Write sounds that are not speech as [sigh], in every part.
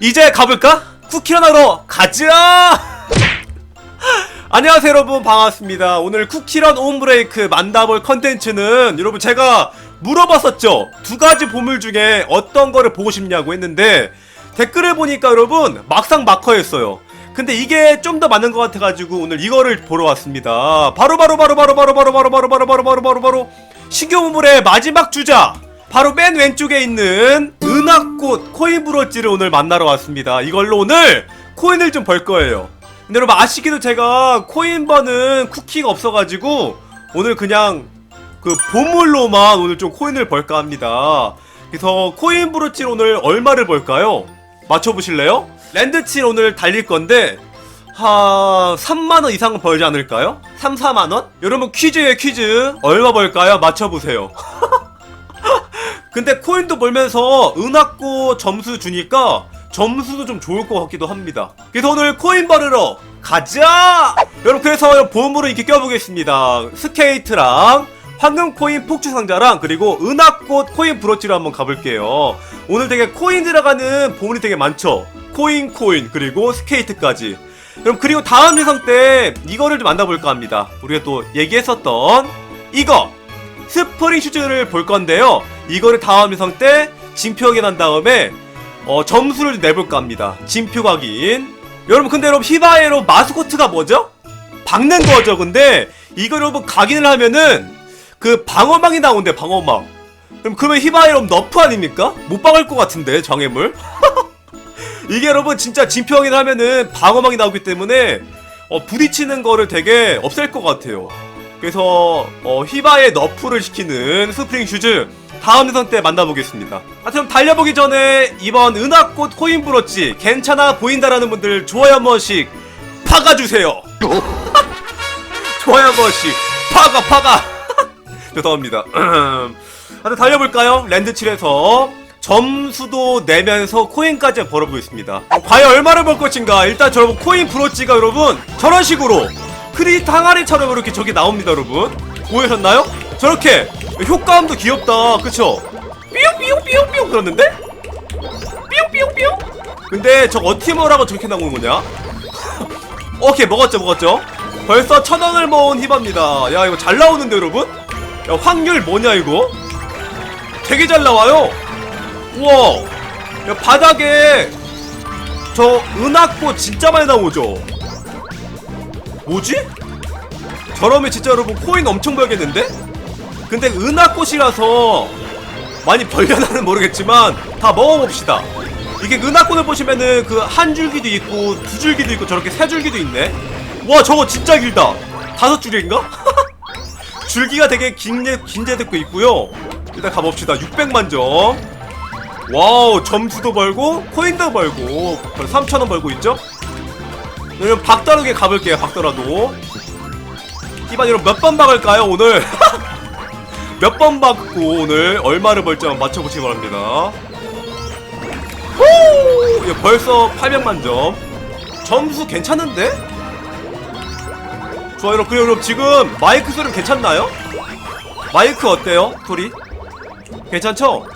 이제 가볼까? 쿠키런 하러 가자! 안녕하세요 여러분 반갑습니다 오늘 쿠키런 온브레이크 만나볼 컨텐츠는 여러분 제가 물어봤었죠 두 가지 보물 중에 어떤 거를 보고 싶냐고 했는데 댓글을 보니까 여러분 막상 막허였어요 근데 이게 좀 더 맞는 것 같아가지고 오늘 이거를 보러 왔습니다 바로 바로 바로 바로 바로 바로 바로 바로 바로 바로 바로 바로 바로 신규 보물의 마지막 주자 바로 맨 왼쪽에 있는 은하꽃 코인 브로치를 오늘 만나러 왔습니다 이걸로 오늘 코인을 좀 벌 거예요 근데 여러분 아시기도 제가 코인 버는 쿠키가 없어가지고 오늘 그냥 그 보물로만 오늘 좀 코인을 벌까 합니다. 그래서 코인 브로치 오늘 얼마를 벌까요? 맞춰보실래요? 랜드칠 오늘 달릴 건데 한 3만원 이상은 벌지 않을까요? 3, 4만원? 여러분 퀴즈예요 퀴즈 얼마 벌까요? 맞춰보세요 [laughs] 근데 코인도 벌면서 은하꽃 점수 주니까 점수도 좀 좋을 것 같기도 합니다. 그래서 오늘 코인 벌으러 가자! 여러분 그래서 보험으로 이렇게 껴보겠습니다. 스케이트랑 황금 코인 폭주 상자랑 그리고 은하꽃 코인 브로치로 한번 가볼게요. 오늘 되게 코인 들어가는 보물이 되게 많죠. 코인 코인 그리고 스케이트까지. 그럼 그리고 다음 영상 때 이거를 좀 만나볼까 합니다. 우리가 또 얘기했었던 이거 스프링 슈즈를 볼 건데요. 이거를 다음 영상 때 진표 확인한 다음에 어, 점수를 내볼까 합니다. 진표 확인. 여러분 근데 여러분 히바에로 마스코트가 뭐죠? 박는 거죠. 근데 이거 여러분 각인을 하면은 그 방어막이 나온대 방어막. 그럼 그러면 히바에로 너프 아닙니까? 못 박을 것 같은데 장애물. [laughs] 이게 여러분 진짜 진표 확인을 하면은 방어막이 나오기 때문에 어, 부딪히는 거를 되게 없앨 것 같아요. 그래서 어, 히바의 너프를 시키는 스프링 슈즈 다음 영상 때 만나보겠습니다. 아, 그럼 달려보기 전에 이번 은하꽃 코인 브로치 괜찮아 보인다라는 분들 좋아요 한 번씩 파가주세요. [laughs] 좋아요 한 번씩 파가 파가. [laughs] 죄송합니다. [clears throat] 하여튼 달려볼까요? 랜드 7에서 점수도 내면서 코인까지 벌어보겠습니다. 과연 얼마를 벌 것인가? 일단 여러분 코인 브로치가 여러분 저런 식으로 크리스트 항아리처럼 이렇게 저기 나옵니다 여러분. 보이셨나요? 저렇게 효과음도 귀엽다 그쵸? 삐용삐용삐용삐용 그러는데? 삐용삐용삐용? 근데 어떻게 먹으라고 저렇게 나오는 거냐? [laughs] 오케이 먹었죠 먹었죠 벌써 천 원을 모은 히바입니다 야 이거 잘 나오는데 여러분? 야 확률 뭐냐 이거? 되게 잘 나와요 우와 야 바닥에 저 은하꽃 진짜 많이 나오죠 뭐지? 저러면 진짜 여러분 코인 엄청 벌겠는데? 근데 은하꽃이라서 많이 벌려나는 [laughs] 모르겠지만 다 먹어봅시다 이게 은하꽃을 보시면은 그 한 줄기도 있고 두 줄기도 있고 저렇게 세 줄기도 있네 와 저거 진짜 길다 다섯 줄인가? [laughs] 줄기가 되게 긴제, 긴제듣고 있고요 일단 가봅시다 600만 점 와우 점수도 벌고 코인도 벌고 3천원 벌고 있죠? 그럼 박다르게 가볼게요 박더라도 이반 여러분 몇 번 박을까요 오늘? [laughs] 몇 번 박고 오늘 얼마를 벌지 한번 맞춰보시기 바랍니다 호! 야, 벌써 800만 점 점수 괜찮은데? 좋아요 여러분 그리고 지금 마이크 소리 괜찮나요? 마이크 어때요? 소리? 괜찮죠?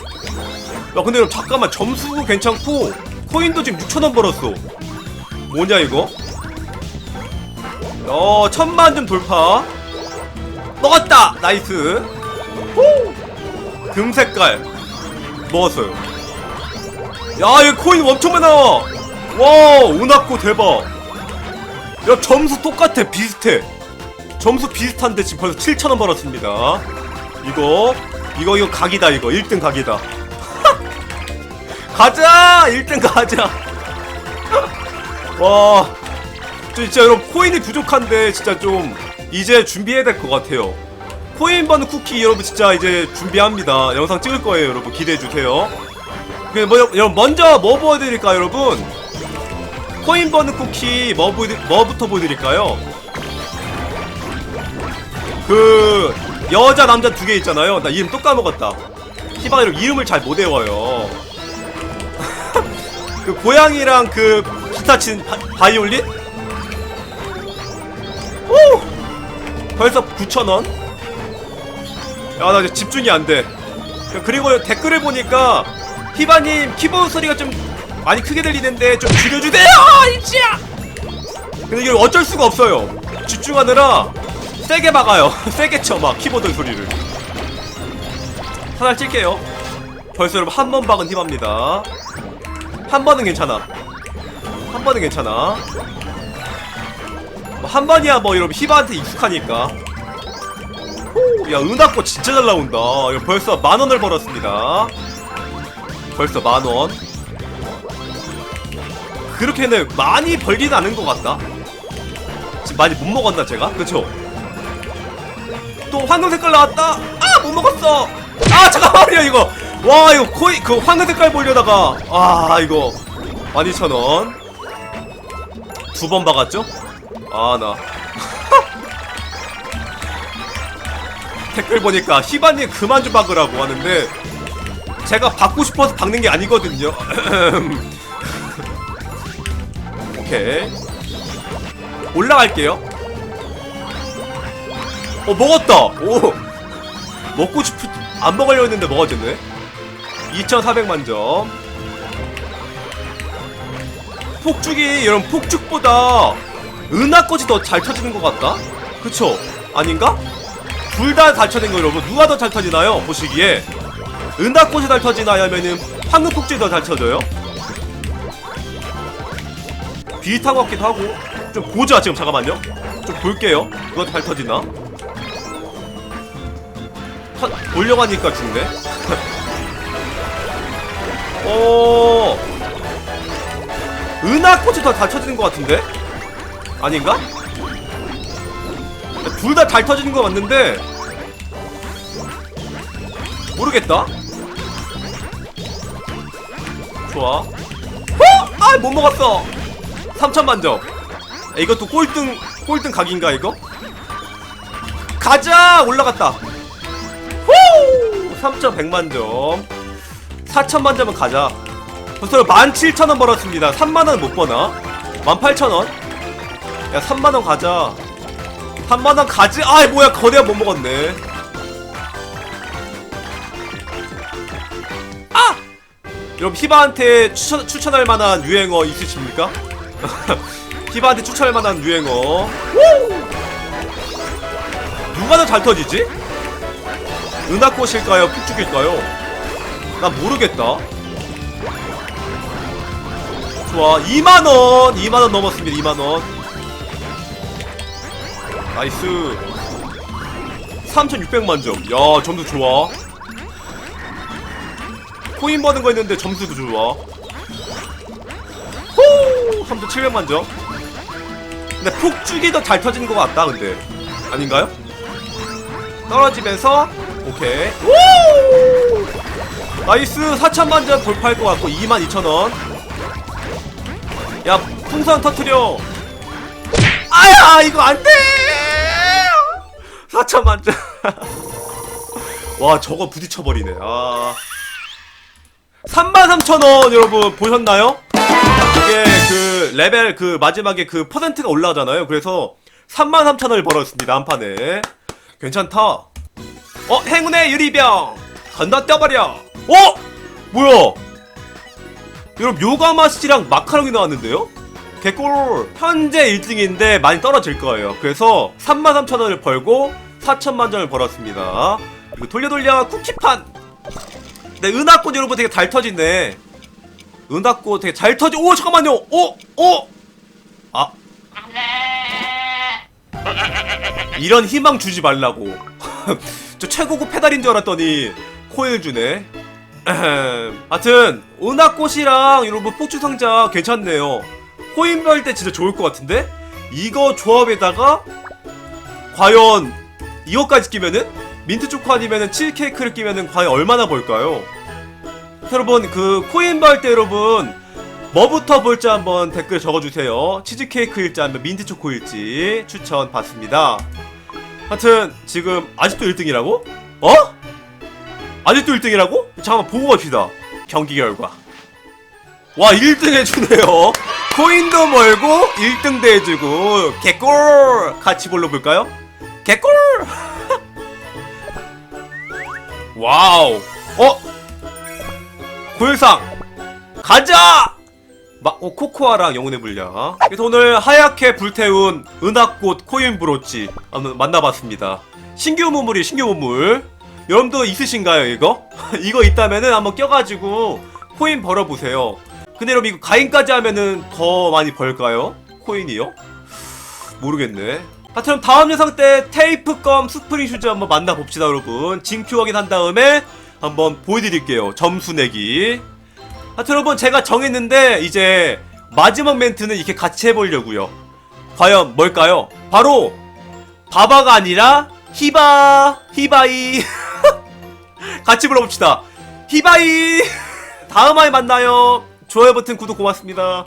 야 근데 여러분 잠깐만 점수 괜찮고 코인도 지금 6천원 벌었어 뭐냐 이거? 어 천만 점 돌파. 먹었다! 나이스. 후! 금 색깔. 먹었어요 야 여기 코인 엄청 많아. 와 오나코 대박. 야 점수 똑같아 비슷해. 점수 비슷한데 지금 벌써 7천원 벌었습니다. 이거 이거 이거 각이다 이거. 1등 각이다. [laughs] 가자! 1등 가자. [laughs] 와 진짜 여러분 코인이 부족한데 진짜 좀 이제 준비해야 될 것 같아요. 코인 버는 쿠키 여러분 진짜 이제 준비합니다. 영상 찍을 거예요 여러분. 기대해 주세요. 그 뭐, 여러분 먼저 뭐 보여드릴까요 여러분? 코인 버는 쿠키 뭐, 뭐부터 보여드릴까요? 그 여자 남자 두 개 있잖아요. 나 이름 또 까먹었다. 희망 여러분 이름을 잘 못 외워요. [laughs] 그 고양이랑 그 기타 친 바, 바이올린 오! 벌써 9,000원? 야, 나 이제 집중이 안 돼. 그리고 댓글을 보니까, 히바님, 키보드 소리가 좀 많이 크게 들리는데 좀 줄여주세요! 일지야! 근데 이게 어쩔 수가 없어요. 집중하느라 세게 막아요. [laughs] 세게 쳐 막 키보드 소리를. 하나 찔게요. 벌써 여러분 한 번 박은 힘합니다. 한 번은 괜찮아. 한 번은 괜찮아. 뭐 한 번이야 뭐 여러분 히바한테 익숙하니까. 호, 야 은하꽃 진짜 잘 나온다. 이거 벌써 만 원을 벌었습니다. 벌써 만원. 그렇게는 많이 벌진 않은 것 같다. 지금 많이 못 먹었나 제가? 그쵸? 또 황금 색깔 나왔다. 아 못 먹었어. 아 잠깐만요 이거. 와 이거 코이 그 황금 색깔 보려다가. 아 이거. 12,000원. 두 번 박았죠? 아 나 [laughs] 댓글 보니까 희바님 그만 좀 박으라고 하는데 제가 받고 싶어서 박는 게 아니거든요. [laughs] 오케이. 올라갈게요. 어, 먹었다! 오! 먹고 싶을, 안 먹으려고 했는데 먹어졌네. 2,400만 점. 폭죽이, 여러분, 폭죽보다 은하꽃이 더 잘 터지는 것 같다? 그쵸? 아닌가? 둘 다 잘 터지는 거 여러분. 누가 더 잘 터지나요? 보시기에. 은하꽃이 잘 터지나요? 아니면은 황금폭죽이 더 잘 터져요? 비슷한 것 같기도 하고 좀 보자 지금 잠깐만요 좀 볼게요 누가 더 잘 터지나 터, 보려고 하니까 죽네 어 은하꽃이 더 잘 터지는 것 같은데 아닌가? 둘 다 잘 터지는 거 맞는데 모르겠다. 좋아. 어? 아, 못 먹었어. 3천 만 점. 야, 이것도 꼴등 꼴등 각인가 이거? 가자 올라갔다. 후! 3,100만 점. 4천만 점은 가자. 벌써 17,000원 벌었습니다. 3만 원 못 버나? 18,000원. 야, 3만 원 가자. 3만 원 가지. 아, 뭐야 거대한 못 먹었네. 여러분 히바한테 추천, 추천할 만한 유행어 있으십니까? [laughs] 히바한테 추천할 만한 유행어 누가 더 잘 터지지? 은하꽃일까요? 폭죽일까요? 난 모르겠다 좋아 2만원 2만원 넘었습니다 2만원 나이스 3600만점 야 점수 좋아 코인 버는 거 있는데 점수도 좋아. 호! 3,700만 점. 근데 폭죽이 더 잘 터지는 것 같다, 근데. 아닌가요? 떨어지면서, 오케이. 오! 나이스! 4천만 점 돌파할 것 같고, 22,000원. 야, 풍선 터트려. 아야! 이거 안 돼! 4천 만 점. [laughs] 와, 저거 부딪혀버리네. 아. 33,000원 여러분 보셨나요? 이게 그 레벨 그 마지막에 그 퍼센트가 올라가잖아요. 그래서 33,000원을 벌었습니다. 한 판에. 괜찮다. 어, 행운의 유리병. 건너뛰어버려. 어? 뭐야? 여러분 요가마시랑 마카롱이 나왔는데요? 개꿀. 현재 1등인데 많이 떨어질 거예요. 그래서 33,000원을 벌고 4천만 점을 벌었습니다. 이거 돌려 돌려 쿠키판. 네, 은하꽃 여러분 되게 잘 터진네. 은하꽃 되게 잘 터지. 오 잠깐만요. 오 오. 아. 이런 희망 주지 말라고. [laughs] 저 최고급 페달인 줄 알았더니 코일 주네. [laughs] 하여튼 은하꽃이랑 여러분 폭주 상자 괜찮네요. 코인 벌때 진짜 좋을 것 같은데 이거 조합에다가 과연 이거까지 끼면은 민트 초코 아니면은 칠 케이크를 끼면은 과연 얼마나 벌까요? 여러분 그 코인 벌때 여러분 뭐부터 볼지 한번 댓글 적어주세요. 치즈 케이크일지 아니면 민트 초코일지 추천 받습니다. 하여튼 지금 아직도 1등이라고? 어? 아직도 1등이라고? 잠깐만 보고 갑시다. 경기 결과. 와 1등 해주네요. 코인도 멀고 1등도 해주고 개꿀 같이 불러볼까요? 개꿀. [laughs] 와우. 어? 고일상 가자. 마, 어, 코코아랑 영혼의 물약. 그래서 오늘 하얗게 불태운 은하꽃 코인 브로치 한번 만나봤습니다. 신규 문물이 신규 문물. 여러분도 있으신가요 이거? [laughs] 이거 있다면은 한번 껴가지고 코인 벌어보세요. 근데 여러분 이거 가인까지 하면은 더 많이 벌까요? 코인이요? 모르겠네. 하여튼 다음 영상 때 테이프 껌 스프링 슈즈 한번 만나봅시다 여러분. 진큐 확인한 다음에 한번 보여드릴게요. 점수 내기. 하여튼 여러분 제가 정했는데 이제 마지막 멘트는 이렇게 같이 해보려고요. 과연 뭘까요? 바로 바바가 아니라 히바 히바이 [laughs] 같이 불러봅시다. 히바이 [laughs] 다음 화에 만나요. 좋아요 버튼 구독 고맙습니다.